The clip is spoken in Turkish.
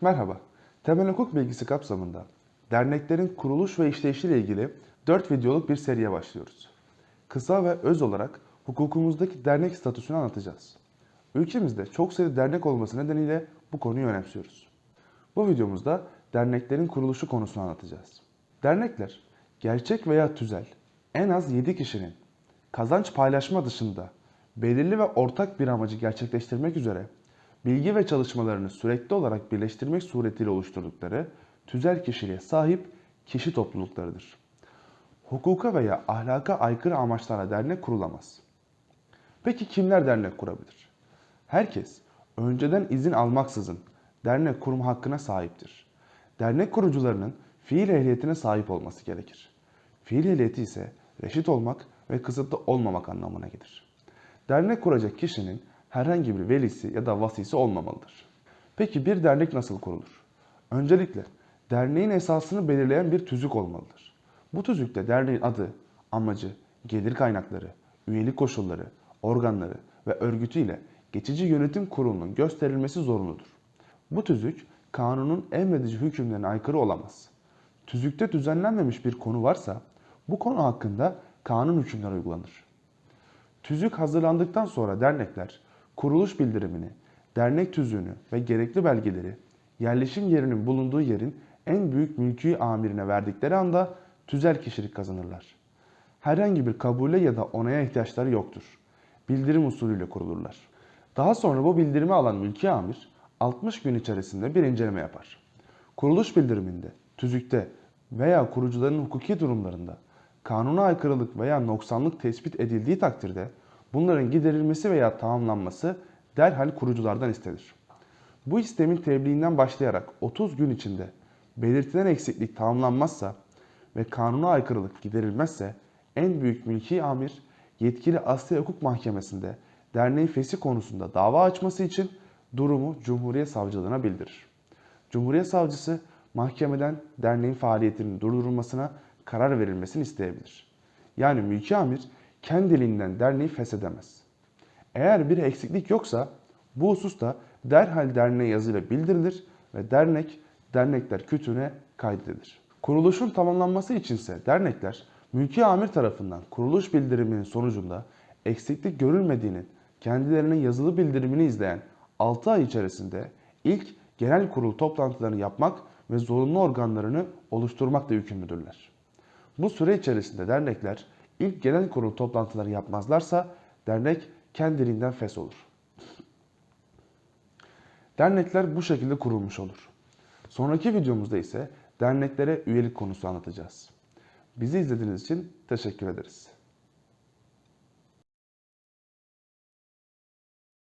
Merhaba. Temel hukuk bilgisi kapsamında derneklerin kuruluş ve işleyişiyle ilgili 4 videoluk bir seriye başlıyoruz. Kısa ve öz olarak hukukumuzdaki dernek statüsünü anlatacağız. Ülkemizde çok sayıda dernek olması nedeniyle bu konuyu önemsiyoruz. Bu videomuzda derneklerin kuruluşu konusunu anlatacağız. Dernekler, gerçek veya tüzel, en az 7 kişinin kazanç paylaşma dışında belirli ve ortak bir amacı gerçekleştirmek üzere bilgi ve çalışmalarını sürekli olarak birleştirmek suretiyle oluşturdukları tüzel kişiliğe sahip kişi topluluklarıdır. Hukuka veya ahlaka aykırı amaçlarla dernek kurulamaz. Peki kimler dernek kurabilir? Herkes önceden izin almaksızın dernek kurma hakkına sahiptir. Dernek kurucularının fiil ehliyetine sahip olması gerekir. Fiil ehliyeti ise reşit olmak ve kısıtlı olmamak anlamına gelir. Dernek kuracak kişinin herhangi bir velisi ya da vasisi olmamalıdır. Peki bir dernek nasıl kurulur? Öncelikle derneğin esasını belirleyen bir tüzük olmalıdır. Bu tüzükte derneğin adı, amacı, gelir kaynakları, üyelik koşulları, organları ve örgütü ile geçici yönetim kurulunun gösterilmesi zorunludur. Bu tüzük kanunun emredici hükümlerine aykırı olamaz. Tüzükte düzenlenmemiş bir konu varsa bu konu hakkında kanun hükümleri uygulanır. Tüzük hazırlandıktan sonra dernekler kuruluş bildirimini, dernek tüzüğünü ve gerekli belgeleri yerleşim yerinin bulunduğu yerin en büyük mülki amirine verdikleri anda tüzel kişilik kazanırlar. Herhangi bir kabule ya da onaya ihtiyaçları yoktur. Bildirim usulüyle kurulurlar. Daha sonra bu bildirimi alan mülki amir 60 gün içerisinde bir inceleme yapar. Kuruluş bildiriminde, tüzükte veya kurucuların hukuki durumlarında kanuna aykırılık veya noksanlık tespit edildiği takdirde bunların giderilmesi veya tamamlanması derhal kuruculardan istenir. Bu istemin tebliğinden başlayarak 30 gün içinde belirtilen eksiklik tamamlanmazsa ve kanuna aykırılık giderilmezse en büyük mülki amir yetkili Asya Hukuk Mahkemesi'nde derneğin fesih konusunda dava açması için durumu Cumhuriyet Savcılığına bildirir. Cumhuriyet Savcısı mahkemeden derneğin faaliyetinin durdurulmasına karar verilmesini isteyebilir. Yani mülki amir kendiliğinden derneği feshedemez. Eğer bir eksiklik yoksa bu hususta derhal derneğe yazıyla bildirilir ve dernek dernekler kütüğüne kaydedilir. Kuruluşun tamamlanması içinse dernekler mülki amir tarafından kuruluş bildiriminin sonucunda eksiklik görülmediğinin kendilerinin yazılı bildirimini izleyen 6 ay içerisinde ilk genel kurul toplantılarını yapmak ve zorunlu organlarını oluşturmakla yükümlüdürler. Bu süre içerisinde dernekler ilk genel kurul toplantıları yapmazlarsa dernek kendiliğinden fes olur. Dernekler bu şekilde kurulmuş olur. Sonraki videomuzda ise derneklere üyelik konusu anlatacağız. Bizi izlediğiniz için teşekkür ederiz.